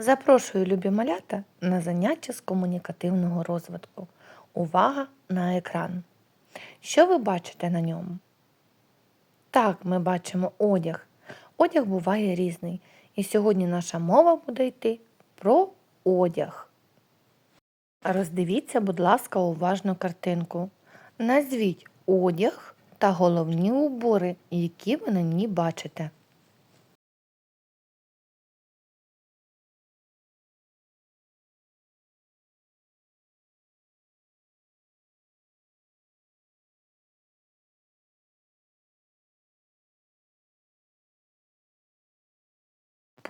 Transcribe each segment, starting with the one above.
Запрошую любі малята на заняття з комунікативного розвитку. Увага на екран. Що ви бачите на ньому? Так, ми бачимо одяг. Одяг буває різний. І сьогодні наша мова буде йти про одяг. Роздивіться, будь ласка, уважно картинку. Назвіть одяг та головні убори, які ви на ній бачите.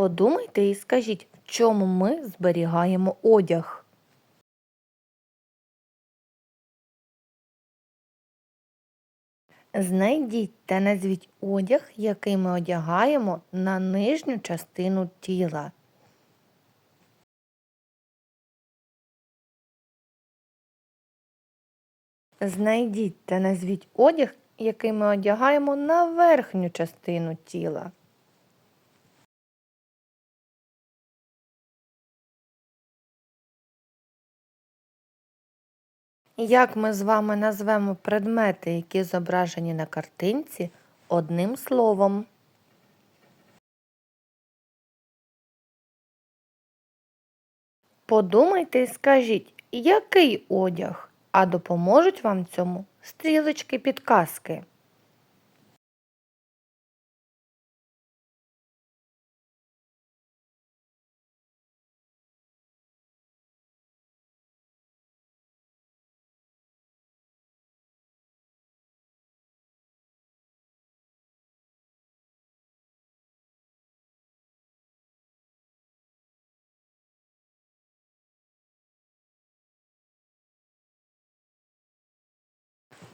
Подумайте і скажіть, в чому ми зберігаємо одяг. Знайдіть та назвіть одяг, який ми одягаємо на нижню частину тіла. Знайдіть та назвіть одяг, який ми одягаємо на верхню частину тіла. Як ми з вами назвемо предмети, які зображені на картинці, одним словом? Подумайте і скажіть, який одяг, а допоможуть вам цьому стрілочки підказки.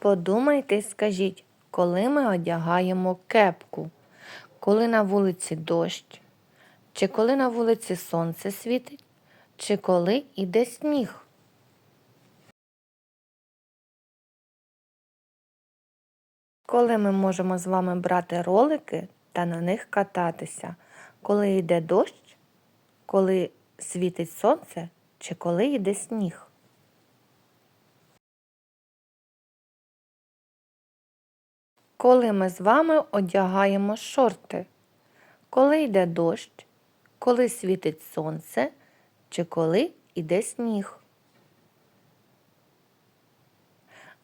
Подумайте і скажіть, коли ми одягаємо кепку, коли на вулиці дощ, чи коли на вулиці сонце світить, чи коли іде сніг. Коли ми можемо з вами брати ролики та на них кататися, коли йде дощ, коли світить сонце, чи коли йде сніг. Коли ми з вами одягаємо шорти, коли йде дощ, коли світить сонце, чи коли йде сніг.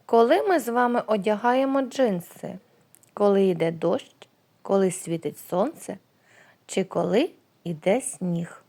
Коли ми з вами одягаємо джинси, коли йде дощ, коли світить сонце, чи коли йде сніг.